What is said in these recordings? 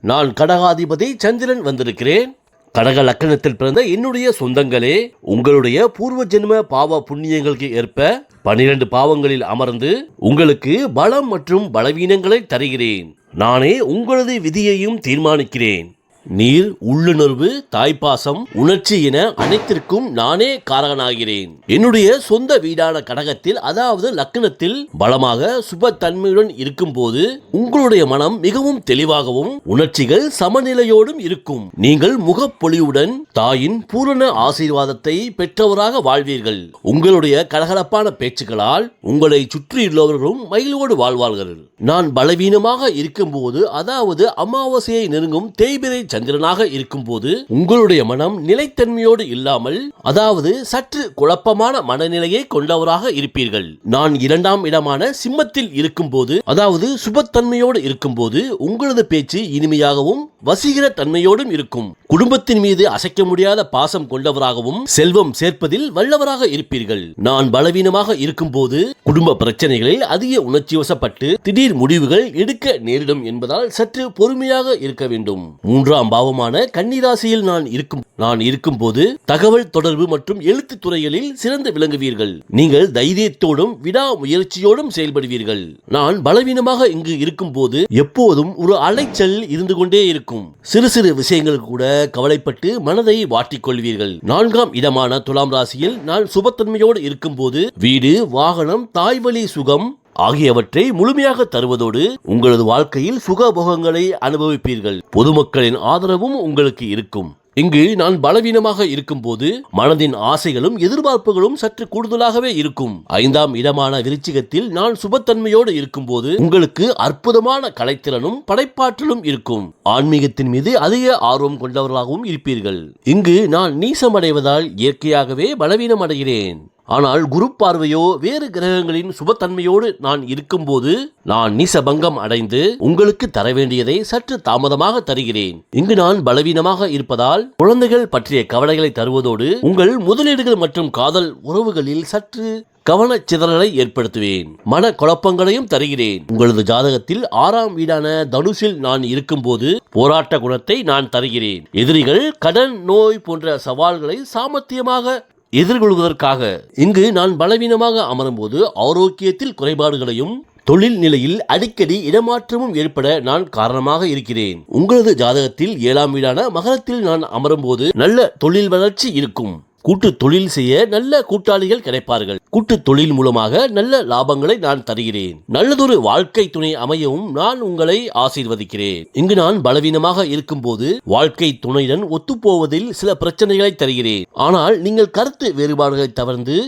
நான் கடகாதிபதி சந்திரன் வந்திருக்கிறேன். கடக லக்கணத்தில் பிறந்த என்னுடைய சொந்தங்களே உங்களுடைய பூர்வ ஜென்ம பாவ புண்ணியங்களுக்கு ஏற்ப பனிரெண்டு பாவங்களில் அமர்ந்து உங்களுக்கு பலம் மற்றும் பலவீனங்களை தருகிறேன். நானே உங்களது விதியையும் தீர்மானிக்கிறேன். நீர் உள்ளுணர்வு தாய்ப்பாசம் உணர்ச்சி என அனைத்திற்கும் நானே காரகனாகிறேன். என்னுடைய சொந்த வீடான கடகத்தில் அதாவது லக்னத்தில் பலமாக சுப தன்மையுடன் இருக்கும் போது உங்களுடைய மனம் மிகவும் தெளிவாகவும் உணர்ச்சிகள் சமநிலையோடும் இருக்கும். நீங்கள் முகப்பொலியுடன் தாயின் பூரண ஆசீர்வாதத்தை பெற்றவராக வாழ்வீர்கள். உங்களுடைய கலகலப்பான பேச்சுக்களால் உங்களை சுற்றியுள்ளவர்களும் மகிழ்வோடு வாழ்வார்கள். நான் பலவீனமாக இருக்கும்போது அதாவது அமாவாசையை நெருங்கும் தேய்பிரை சந்திரனாக இருக்கும்போது உங்களுடைய மனம் நிலைத்தன்மையோடு இல்லாமல் அதாவது சற்று குழப்பமான மனநிலையை கொண்டவராக இருப்பீர்கள். நான் இரண்டாம் இடமான சிம்மத்தில் இருக்கும்போது அதாவது சுபத்தன்மையோடு இருக்கும்போது உங்களது பேச்சு இனிமையாகவும் வசீகர தன்மையோடும் இருக்கும். குடும்பத்தின் மீது அசைக்க முடியாத பாசம் கொண்டவராகவும் செல்வம் சேர்ப்பதில் வல்லவராக இருப்பீர்கள். நான் பலவீனமாக இருக்கும்போது குடும்ப பிரச்சனைகளில் அதிக உணர்ச்சி வசப்பட்டு திடீர் முடிவுகள் எடுக்க நேரிடும் என்பதால் சற்று பொறுமையாக இருக்க வேண்டும். மூன்றாம் பாவமான கன்னிராசியில் நான் இருக்கும் நான் இருக்கும்போது தகவல் தொடர்பு மற்றும் எழுத்து துறைகளில் சிறந்து விளங்குவீர்கள். நீங்கள் தைரியத்தோடும் விடா முயற்சியோடும் செயல்படுவீர்கள். நான் பலவீனமாக இங்கு இருக்கும்போது எப்போதும் ஒரு அலைச்சல் இருந்து கொண்டே இருக்கும். சிறு சிறு விஷயங்கள் கூட கவலைப்பட்டு மனதை வாட்டிக்கொள்வீர்கள் நான்காம் இடமான துலாம் ராசியில் நான் சுபத்தன்மையோடு இருக்கும்போது வீடு வாகனம் தாய்வழி சுகம் ஆகியவற்றை முழுமையாக தருவதோடு உங்களது வாழ்க்கையில் சுகபோகங்களை அனுபவிப்பீர்கள். பொதுமக்களின் ஆதரவும் உங்களுக்கு இருக்கும். இங்கு நான் பலவீனமாக இருக்கும்போது மனதின் ஆசைகளும் எதிர்பார்ப்புகளும் சற்று கூடுதலாகவே இருக்கும். ஐந்தாம் இடமான விருச்சிகத்தில் நான் சுபத்தன்மையோடு இருக்கும்போது உங்களுக்கு அற்புதமான கலைத்திறனும் படைப்பாற்றலும் இருக்கும். ஆன்மீகத்தின் மீது அதிக ஆர்வம் கொண்டவர்களாகவும் இருப்பீர்கள். இங்கு நான் நீசமடைவதால் இயற்கையாகவே பலவீனம் அடைகிறேன் ஆனால் குரு பார்வையோ வேறு கிரகங்களின் சுபத்தன்மையோடு நான் இருக்கும்போது நான் நீசபங்கம் அடைந்து உங்களுக்கு தர வேண்டியதை சற்று தாமதமாக தருகிறேன். இங்கு நான் பலவீனமாக இருப்பதால் குழந்தைகள் பற்றிய கவலைகளை தருவதோடு உங்கள் முதலீடுகள் மற்றும் காதல் உறவுகளில் சற்று கவனச்சிதறலை ஏற்படுத்துவேன். மன குழப்பங்களையும் தருகிறேன். உங்களது ஜாதகத்தில் ஆறாம் வீடான தனுஷில் நான் இருக்கும்போது போராட்ட குணத்தை நான் தருகிறேன். எதிரிகள் கடன் நோய் போன்ற சவால்களை சாமர்த்தியமாக எதிர்கொள்வதற்காக இங்கு நான் பலவீனமாக அமரும்போது ஆரோக்கியத்தில் குறைபாடுகளையும் தொழில் நிலையில் அடிக்கடி இடமாற்றமும் ஏற்பட நான் காரணமாக இருக்கிறேன். உங்களது ஜாதகத்தில் ஏழாம் வீடான மகரத்தில் நான் அமரும்போது நல்ல தொழில் வளர்ச்சி இருக்கும். கூட்டு தொழில் செய்ய நல்ல கூட்டாளிகள் கிடைப்பார்கள். கூட்டு தொழில் மூலமாக நல்ல லாபங்களை நான் தருகிறேன். நல்லதொரு வாழ்க்கை துணை அமையவும் நான் உங்களை ஆசீர்வதிக்கிறேன். இங்கு நான் பலவீனமாக இருக்கும் போது வாழ்க்கை துணையுடன் ஒத்துப்போவதில் சில பிரச்சனைகளை தருகிறேன். ஆனால் நீங்கள் கருத்து வேறுபாடுகளை தவிர்த்து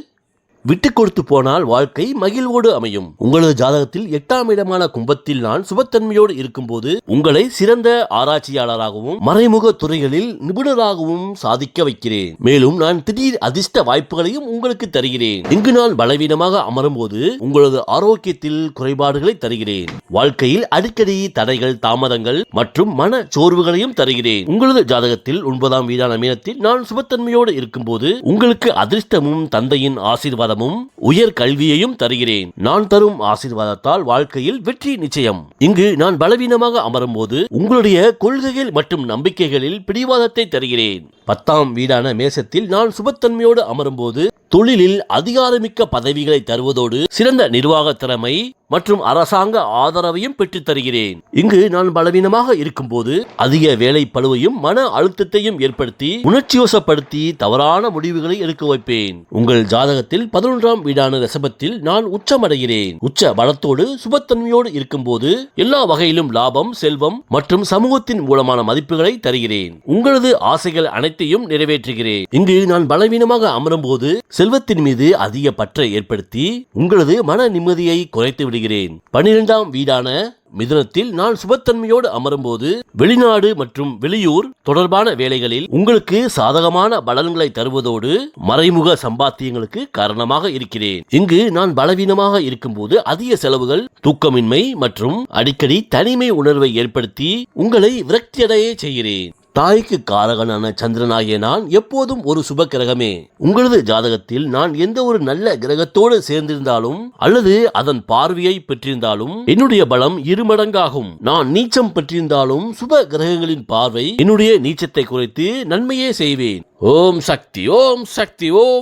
விட்டு கொடுத்து போனால் வாழ்க்கை மகிழ்வோடு அமையும். உங்களது ஜாதகத்தில் எட்டாம் இடமான கும்பத்தில் நான் சுபத்தன்மையோடு இருக்கும்போது உங்களை சிறந்த ஆராய்ச்சியாளராகவும் மறைமுக துறைகளில் நிபுணராகவும் சாதிக்க வைக்கிறேன். மேலும் நான் திடீர் அதிர்ஷ்ட வாய்ப்புகளையும் உங்களுக்கு தருகிறேன். இங்கு நான் பலவீனமாக அமரும் போது உங்களது ஆரோக்கியத்தில் குறைபாடுகளை தருகிறேன். வாழ்க்கையில் அடிக்கடி தடைகள் தாமதங்கள் மற்றும் மன சோர்வுகளையும் தருகிறேன். உங்களது ஜாதகத்தில் ஒன்பதாம் வீடான மீனத்தில் நான் சுபத்தன்மையோடு இருக்கும்போது உங்களுக்கு அதிர்ஷ்டமும் தந்தையின் ஆசீர்வாதம் ஆசீர்வாதமும் உயர் கல்வியையும் தருகிறேன். நான் தரும் ஆசீர்வாதத்தால் வாழ்க்கையில் வெற்றி நிச்சயம். இங்கு நான் பலவீனமாக அமரும்போது உங்களுடைய கொள்கைகள் மற்றும் நம்பிக்கைகளில் பிடிவாதத்தை தருகிறேன். பத்தாம் வீடான மேசத்தில் நான் சுபத்தன்மையோடு அமரும்போது தொழிலில் அதிகாரமிக்க பதவிகளை தருவதோடு சிறந்த நிர்வாக திறமை மற்றும் அரசாங்க ஆதரவையும் பெற்றுத் தருகிறேன். இங்கு நான் பலவீனமாக இருக்கும்போது அதிக வேலை பழுவையும் மன அழுத்தத்தையும் ஏற்படுத்தி உணர்ச்சிவசப்படுத்தி தவறான முடிவுகளை எடுக்க வைப்பேன். உங்கள் ஜாதகத்தில் பதினொன்றாம் வீடான ரிஷபத்தில் நான் உச்சமடைகிறேன். உச்ச பலத்தோடு சுபத்தன்மையோடு இருக்கும்போது எல்லா வகையிலும் லாபம் செல்வம் மற்றும் சமூகத்தின் மூலமான மதிப்புகளை தருகிறேன். உங்களது ஆசைகள் அனைத்தையும் நிறைவேற்றுகிறேன். இங்கு நான் பலவீனமாக அமரும்போது செல்வத்தின் மீது அதிக பற்றை ஏற்படுத்தி உங்களது மன நிம்மதியை குறைத்து விடுகிறேன். பனிரெண்டாம் வீடான மிதுனத்தில் நான் சுபத்தன்மையோடு அமரும்போது வெளிநாடு மற்றும் வெளியூர் தொடர்பான வேலைகளில் உங்களுக்கு சாதகமான பலன்களை தருவதோடு மறைமுக சம்பாத்தியங்களுக்கு காரணமாக இருக்கிறேன். இங்கு நான் பலவீனமாக இருக்கும்போது அதிக செலவுகள் தூக்கமின்மை மற்றும் அடிக்கடி தனிமை உணர்வை ஏற்படுத்தி உங்களை விரக்தியடைய செய்கிறேன். தாய்க்கு காரகனான சந்திரனாகிய நான் எப்போதும் ஒரு சுப கிரகமே உங்களது ஜாதகத்தில் நான் எந்த ஒரு நல்ல கிரகத்தோடு சேர்ந்திருந்தாலும் அல்லது அதன் பார்வையை பெற்றிருந்தாலும் என்னுடைய பலம் இருமடங்காகும். நான் நீச்சம் பெற்றிருந்தாலும் சுப கிரகங்களின் பார்வை என்னுடைய நீச்சத்தை குறைத்து நன்மையே செய்வேன். ஓம் சக்தி ஓம் சக்தி ஓம்